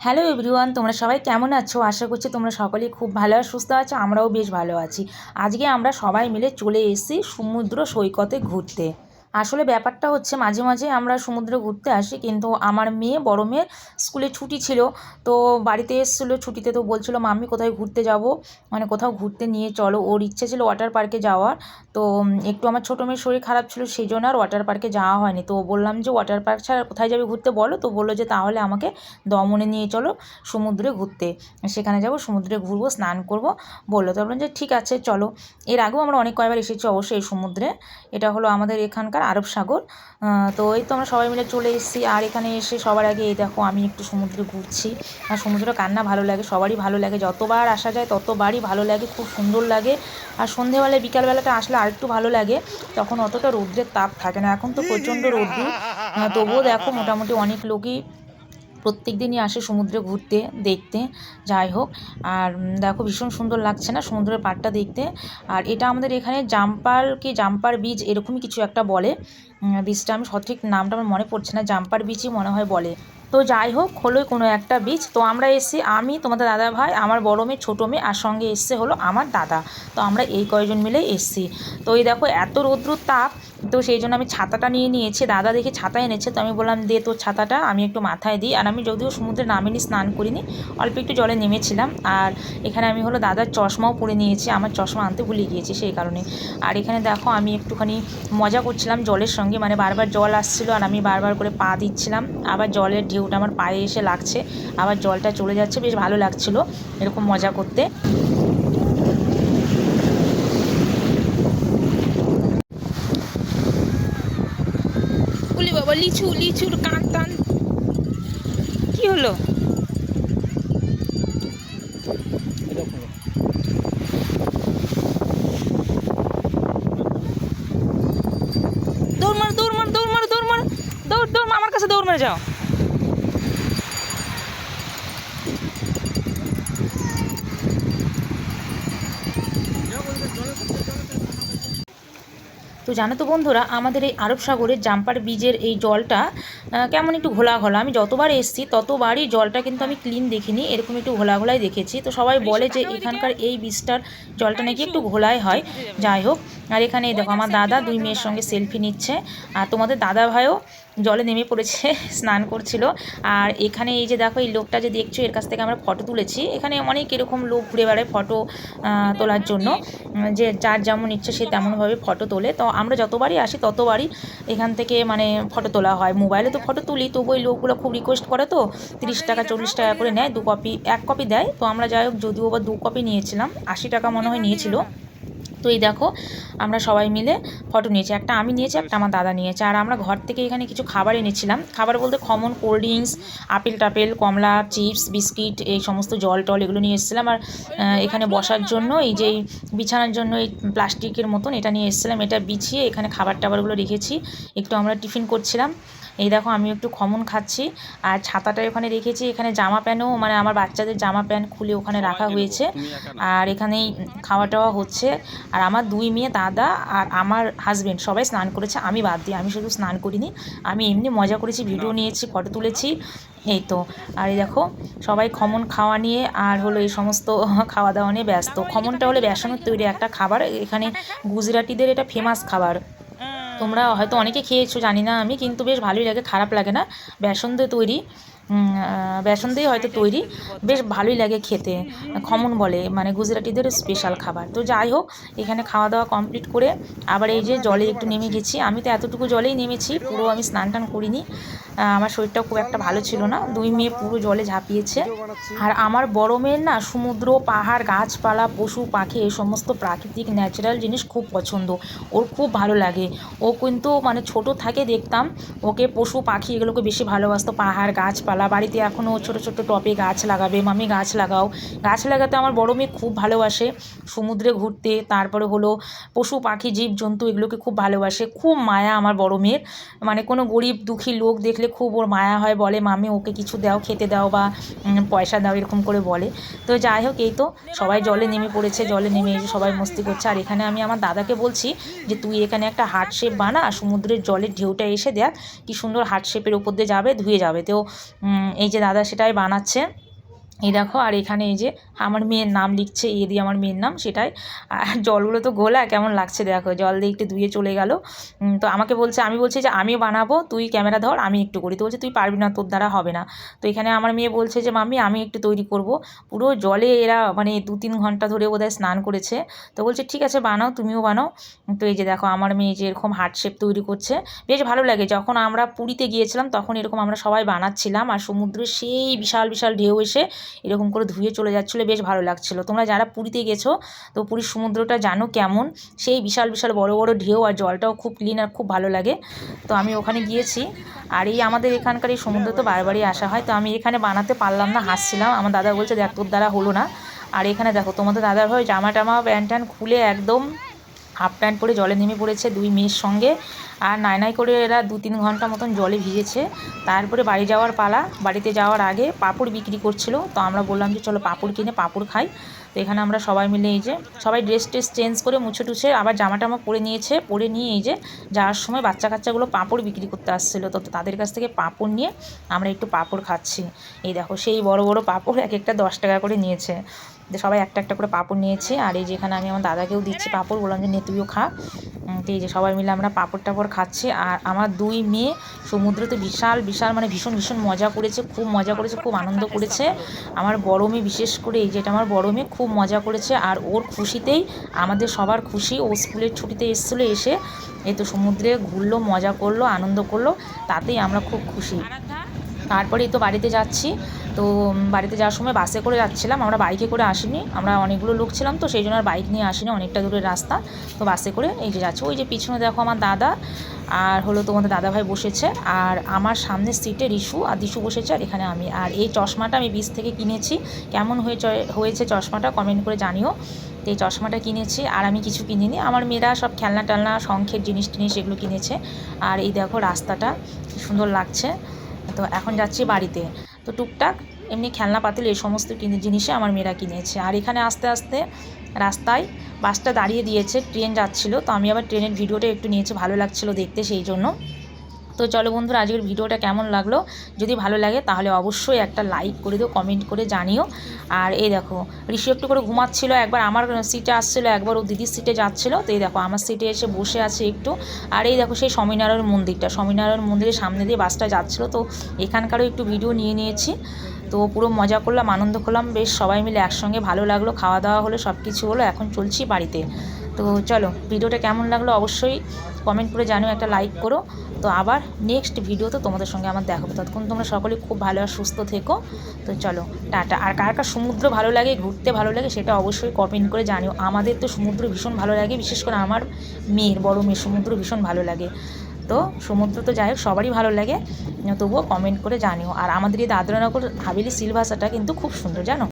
Hello everyone, তোমরা সবাই কেমন আছো? আশা করছি তোমরা সকলেই খুব ভালো আর সুস্থ আছো, আমরাও বেশ ভালো আছি। আজকে আমরা সবাই মিলে চলে এসেছি সমুদ্র সৈকতে ঘুরতে। আসলে ব্যাপারটা হচ্ছে মাঝে মাঝে আমরা সমুদ্রে ঘুরতে আসি, কিন্তু আমার মেয়ে, বড় মেয়ের স্কুলে ছুটি ছিল। তো বাড়িতে এসেছিল, ছুটিতে তো বলছিল, মাম্মি, কোথায় ঘুরতে যাব? মানে কোথাও ঘুরতে নিয়ে চলো। ওর ইচ্ছে ছিল ওয়াটার পার্কে যাওয়ার। তো একটু আমার ছোটো মেয়ের শরীর খারাপ ছিল, সেই জন্য আর ওয়াটার পার্কে যাওয়া হয়নি। তো বললাম যে ওয়াটার পার্ক ছাড়া কোথায় যাবে ঘুরতে? বলো। তো বলল যে, তাহলে আমাকে দমনে নিয়ে চলো সমুদ্রে ঘুরতে। সেখানে যাব, সমুদ্রে ঘুরবো, স্নান করব। বলল। তো বললাম যে, ঠিক আছে, চলো। এর আগেও আমরা অনেক কয়বার এসেছি অবশ্যই সমুদ্রে। এটা হলো আমাদের এখানকার আরব সাগর। তো এই তো আমরা সবাই মিলে চলে এসেছি। আর এখানে এসে সবার আগে এই দেখো, আমি একটু সমুদ্রে ঘুরছি। আর সমুদ্রে কান্না ভালো লাগে, সবারই ভালো লাগে। যতবার আসা যায়, ততবারই ভালো লাগে, খুব সুন্দর লাগে। আর সন্ধেবেলায়, বিকালবেলাটা আসলে আর একটু ভালো লাগে। তখন অতটা রৌদ্রের তাপ থাকে না। এখন তো প্রচণ্ড রৌদ্র। তবুও দেখো, মোটামুটি অনেক লোকই প্রত্যেক দিনই আসে সমুদ্রে ঘুরতে, দেখতে, যাই হোক। আর দেখো ভীষণ সুন্দর লাগছে না সমুদ্রের পাড়টা দেখতে। আর এটা আমাদের এখানে জাম্পার কি জাম্পার বীজ এরকমই কিছু একটা বলে। বীজটা আমি সঠিক নামটা আমার মনে পড়ছে না জাম্পার বীজই মনে হয় বলে। তো যাই হোক হলোই কোনো একটা বীজ তো আমরা এসেছি, আমি, তোমাদের দাদা ভাই আমার বড় মেয়ে, ছোটো মেয়ে, আর সঙ্গে এসছে হলো আমার দাদা। তো আমরা এই কয়জন মিলে এসেছি। তো এই দেখো এত রৌদ্র তাপ তো সেই জন্য আমি ছাতাটা নিয়ে নিয়েছি। দাদা দেখে ছাতা এনেছে, তো আমি বললাম, দে তোর ছাতাটা, আমি একটু মাথায় দিই। আর আমি যদিও সমুদ্রে নামিনি, স্নান করিনি, অল্প একটু জলে নেমেছিলাম। আর এখানে আমি হলো দাদার চশমাও পরে নিয়েছি, আমার চশমা আনতে ভুলে গিয়েছি সেই কারণে। আর এখানে দেখো, আমি একটুখানি মজা করছিলাম জলের সঙ্গে মানে বারবার জল আসছিল আর আমি বারবার করে পা দিচ্ছিলাম। আবার জলের ঢেউটা আমার পায়ে এসে লাগছে, আবার জলটা চলে যাচ্ছে, বেশ ভালো লাগছিল এরকম মজা করতে। লিচু লিচুর কান টান কি হলো? দৌড় মার দৌড় মার দৌড় মার দৌড় মার দৌড় দৌড় মার, আমার কাছে দৌড় মেরে যাও। তো জানো তো বন্ধুরা আমাদের এই আরব সাগরের জাম্পার বীজের এই জলটা কেমন একটু ঘোলা ঘোলা আমি যতবার এসেছি ততবারই জলটা কিন্তু আমি ক্লিন দেখিনি এরকম একটু ঘোলা ঘোলাই দেখেছি। তো সবাই বলে যে এখানকার এই বীজটার জলটা নাকি একটু ঘোলাই হয়। যাই হোক আর এখানে দেখো আমার দাদা দুই মেয়ের সঙ্গে সেলফি নিচ্ছে। আর তোমাদের দাদা ভাইও জলে নেমে পড়েছে, স্নান করছিল। আর এখানে এই যে দেখো, এই লোকটা যে দেখছ, এর কাছ থেকে আমরা ফটো তুলেছি। এখানে অনেক এরকম লোক ঘুরে বেড়ায় ফটো তোলার জন্য। যে যার যেমন ইচ্ছে সে তেমনভাবে ফটো তোলে। তো আমরা যতবারই আসি, ততবারই এখান থেকে মানে ফটো তোলা হয়। মোবাইলে তো ফটো তুলি, তবু ওই লোকগুলো খুব রিকোয়েস্ট করে তো, তিরিশ টাকা, চল্লিশ টাকা করে নেয়, দু কপি এক কপি দেয়। তো আমরা যাই হোক, যদিও বা দু কপি নিয়েছিলাম, আশি টাকা মনে হয় নিয়েছিল। তো এই দেখো, আমরা সবাই মিলে ফটো নিয়েছি। একটা আমি নিয়েছি, একটা আমার দাদা নিয়েছে। আর আমরা ঘর থেকে এখানে কিছু খাবার এনেছিলাম। খাবার বলতে খমন কোল্ড ড্রিঙ্কস আপেল টাপেল কমলা চিপস বিস্কিট এই সমস্ত জল টল এগুলো নিয়ে এসেছিলাম। আর এখানে বসার জন্য এই যে বিছানার জন্য এই প্লাস্টিকের মতন এটা নিয়ে এসেছিলাম। এটা বিছিয়ে এখানে খাবার টাবারগুলো রেখেছি। একটু আমরা টিফিন করছিলাম। এই দেখো আমি একটু খমন খাচ্ছি। আর ছাতাটা ওখানে রেখেছি। এখানে জামা প্যান্টও মানে আমার বাচ্চাদের জামা প্যান্ট খুলে ওখানে রাখা হয়েছে। আর এখানেই খাওয়া টাওয়া হচ্ছে। আর আমার দুই মেয়ে, দাদা আর আমার হাজব্যান্ড সবাই স্নান করেছে। আমি বাদ দিই আমি শুধু স্নান করিনি। আমি এমনি মজা করেছি ভিডিও নিয়েছি ফটো তুলেছি। এই তো। আর এই দেখো, সবাই খমন খাওয়া নিয়ে আর হলো এই সমস্ত খাওয়া দাওয়া নিয়ে ব্যস্ত। খমনটা হলো বেসনের তৈরি একটা খাবার। এখানে গুজরাটিদের এটা ফেমাস খাবার। তোমরা হয়তো অনেকে খেয়েছো, জানি না আমি, কিন্তু বেশ ভালোই লাগে, খারাপ লাগে না? বেসন দিয়ে তৈরি বেসন দিয়ে হয়তো তৈরি, বেশ ভালোই লাগে খেতে, খমন বলে মানে গুজরাটিদের স্পেশাল খাবার। তো যাই হোক, এখানে খাওয়া দাওয়া কমপ্লিট করে, আবার এই যে জলে একটু নেমে গেছি। আমি তো এতটুকু জলেই নেমেছি, পুরো আমি স্নান টান করিনি। আমার শরীরটা খুব একটা ভালো ছিল না। দুই মেয়ে পুরো জলে ঝাঁপিয়েছে। আর আমার বড় মেয়ের না সমুদ্র, পাহাড়, গাছপালা, পশু, পাখি এই সমস্ত প্রাকৃতিক ন্যাচারাল জিনিস খুব পছন্দ। ওর খুব ভালো লাগে। ও কিন্তু মানে ছোট থাকে দেখতাম। ওকে পশু, পাখি এগুলোকে বেশি ভালোবাসতো। পাহাড়, গাছপালা, বাড়িতে এখনও ছোট ছোট টবে গাছ লাগাবে। মামি, গাছ লাগাও। গাছ লাগাতে আমার বড় মেয়ে খুব ভালোবাসে। সমুদ্রে ঘুরতে, তারপরে হলো পশু, পাখি জীব জন্তু এগুলোকে খুব ভালোবাসে। খুব মায়া আমার বড় মেয়ের। মানে কোনো গরিব, দুঃখী লোক দেখলে দেখলে খুব ওর মায়া হয়, বলে, মামি, ওকে কিছু দাও, খেতে দাও বা পয়সা দাও, এরকম করে বলে। তো যাই হোক, এই তো, সবাই জলে নেমে পড়েছে, জলে নেমে এসে সবাই মস্তি করছে। আর এখানে আমি আমার দাদাকে বলছি যে, তুই এখানে একটা হার্ট শেপ বানা সমুদ্রের জলের ঢেউটা এসে দেখ, কি সুন্দর হার্ট শেপের উপর দিয়ে যাবে, ধুয়ে যাবে। তো এই যে দাদা সেটাই বানাচ্ছে। এই দেখো, আর এখানে এই যে আমার মেয়ের নাম লিখছে, এ দিয়ে আমার মেয়ের নাম, সেটাই। আর জলগুলো তো গোলা কেমন লাগছে দেখো, জল দিয়ে একটু ধুয়ে চলে গেল। তো আমাকে বলছে, আমি বলছি যে আমিও বানাবো, তুই ক্যামেরা ধর, আমি একটু করি। তো বলছে, তুই পারবি না, তোর দ্বারা হবে না। তো এখানে আমার মেয়ে বলছে যে, মাম্মি, আমি একটু তৈরি করব। পুরো জলে এরা মানে দু তিন ঘণ্টা ধরে বোধহয় স্নান করেছে। তো বলছে, ঠিক আছে, বানাও, তুমিও বানাও। তো এই যে দেখো, আমার মেয়ে যে এরকম হার্ট শেপ তৈরি করছে, বেশ ভালো লাগে। যখন আমরা পুরীতে গিয়েছিলাম, তখন এরকম আমরা সবাই বানাচ্ছিলাম, আর সমুদ্রে সেই বিশাল বিশাল ঢেউ এসে এরকম করে ধুয়ে চলে যাচ্ছিল, বেশ ভালো লাগছিল। তোমরা যারা পুরীতে গেছো, তো পুরীর সমুদ্রটা জানো কেমন? সেই বিশাল বিশাল বড় বড় ঢেউ আর জলটাও খুব ক্লিন আর খুব ভালো লাগে। তো আমি ওখানে গিয়েছি। আর এই আমাদের এখানকার এই সমুদ্র তো বারবারই আসা হয়। তো আমি এখানে বানাতে পারলাম না, হাসছিলাম। আমার দাদা বলছে, দেখ, তোর দ্বারা হলো না। আর এখানে দেখো, তোমাদের দাদার ভাই জামা টামা প্যান্ট খুলে একদম হাফ প্যান্ট পরে জলে নেমে পড়েছে দুই মেয়ের সঙ্গে। আর নাই নাই করে এরা দু তিন ঘণ্টা মতন জলে ভিজেছে। তারপরে বাড়ি যাওয়ার পালা। বাড়িতে যাওয়ার আগে পাঁপড় বিক্রি করছিল। তো আমরা বললাম যে, চলো পাঁপড় কিনে পাঁপড় খাই। তো এখানে আমরা সবাই মিলে এই যে, সবাই ড্রেস ট্রেস চেঞ্জ করে মুছে টুছে আবার জামা টামা পরে নিয়েছে। পরে নিয়ে এই যে যাওয়ার সময় বাচ্চা কাচ্চাগুলো পাঁপড় বিক্রি করতে আসছিল। তো তাদের কাছ থেকে পাঁপড় নিয়ে আমরা একটু পাঁপড় খাচ্ছি। এই দেখো, সেই বড় বড় পাঁপড় এক একটা দশ টাকা করে নিয়েছে। সবাই একটা একটা করে পাঁপড় নিয়েছে। আর এই যেখানে আমি আমার দাদাকেও দিচ্ছি পাঁপড়, বললাম যে নে, তুইও খা। তো এই যে সবাই মিলে আমরা পাঁপড় টাপড় খাচ্ছি। আর আমার দুই মেয়ে সমুদ্রতে বিশাল বিশাল মানে ভীষণ ভীষণ মজা করেছে, খুব মজা করেছে, খুব আনন্দ করেছে। আমার বড় মেয়ে, বিশেষ করে এই যেটা আমার বড় মেয়ে, খুব মজা করেছে। আর ওর খুশিতেই আমাদের সবার খুশি। ও স্কুলের ছুটিতে এসেছিল এসে এই তো সমুদ্রে ঘুরলো, মজা করল, আনন্দ করল, তাতেই আমরা খুব খুশি। তারপরেই তো বাড়িতে যাচ্ছি। তো বাড়িতে যাওয়ার সময় বাসে করে যাচ্ছিলাম। আমরা বাইকে করে আসিনি। আমরা অনেকগুলো লোক ছিলাম তো, সেই জন্য আর বাইক নিয়ে আসিনি। অনেকটা দূরের রাস্তা। তো বাসে করে এই যে যাচ্ছি। ওই যে পিছনে দেখো আমার দাদা আর হলো তোমাদের দাদাভাই বসেছে। আর আমার সামনের সিটে রিশু আর দিশু বসেছে আর এখানে আমি। আর এই চশমাটা আমি বীজ থেকে কিনেছি। কেমন হয়েছে হয়েছে চশমাটা কমেন্ট করে জানিও। তো এই চশমাটা কিনেছি আর আমি কিছু কিনিনি। আমার মেয়েরা সব খেলনা টেলনা শঙ্খের জিনিস টিনিস এগুলো কিনেছে। আর এই দেখো রাস্তাটা সুন্দর লাগছে। তো এখন যাচ্ছি বাড়িতে। তো টুকটাক এমনি খেলনা পাতিল এই সমস্ত জিনিসে আমার মেয়েরা কিনেছে। আর এখানে আস্তে আস্তে রাস্তায় বাসটা দাঁড়িয়ে দিয়েছে, ট্রেন যাচ্ছিল। তো আমি আবার ট্রেনের ভিডিওটা একটু নিয়েছি, ভালো লাগছিল দেখতে সেই জন্য। তো চলো বন্ধুরা, আজকের ভিডিওটা কেমন লাগল? যদি ভালো লাগে তাহলে অবশ্যই একটা লাইক করে দিও কমেন্ট করে জানিও। আর এই দেখো, ঋষি একটু করে ঘুমাচ্ছিল, একবার আমার সিটে আসছিল, একবার ও দিদির সিটে যাচ্ছিল। তো এই দেখো, আমার সিটে এসে বসে আছে একটু। আর এই দেখো, সেই স্বামীনারায়ণ মন্দিরটা, স্বামীনারায়ণ মন্দিরের সামনে দিয়ে বাসটা যাচ্ছিল। তো এখানকারও একটু ভিডিও নিয়ে নিয়েছি। তো পুরো মজা করলাম, আনন্দ করলাম, বেশ সবাই মিলে একসঙ্গে ভালো লাগল, খাওয়া দাওয়া হলো সব কিছু হলো, এখন চলছি বাড়িতে। তো চলো ভিডিওটা কেমন লাগল অবশ্যই কমেন্ট করে জানিও, একটা লাইক করো। তো আবার নেক্সট ভিডিওতে তোমাদের সঙ্গে আমার দেখাবো ততক্ষণ তোমরা সকলে খুব ভালো আর সুস্থ থেকো। তো চলো, টাটা। আর কার কার সমুদ্র ভালো লাগে, ঘুরতে ভালো লাগে, সেটা অবশ্যই কমেন্ট করে জানিও। আমাদের তো সমুদ্র ভীষণ ভালো লাগে, বিশেষ করে আমার মেয়ের, বড় মেয়ের সমুদ্র ভীষণ ভালো লাগে। তো সমুদ্র তো যাই হোক, সবারই ভালো লাগে। তবুও কমেন্ট করে জানিও। আর আমাদের এই দাদরানগর হাভেলি সিলভাসাটা কিন্তু খুব সুন্দর, জানো?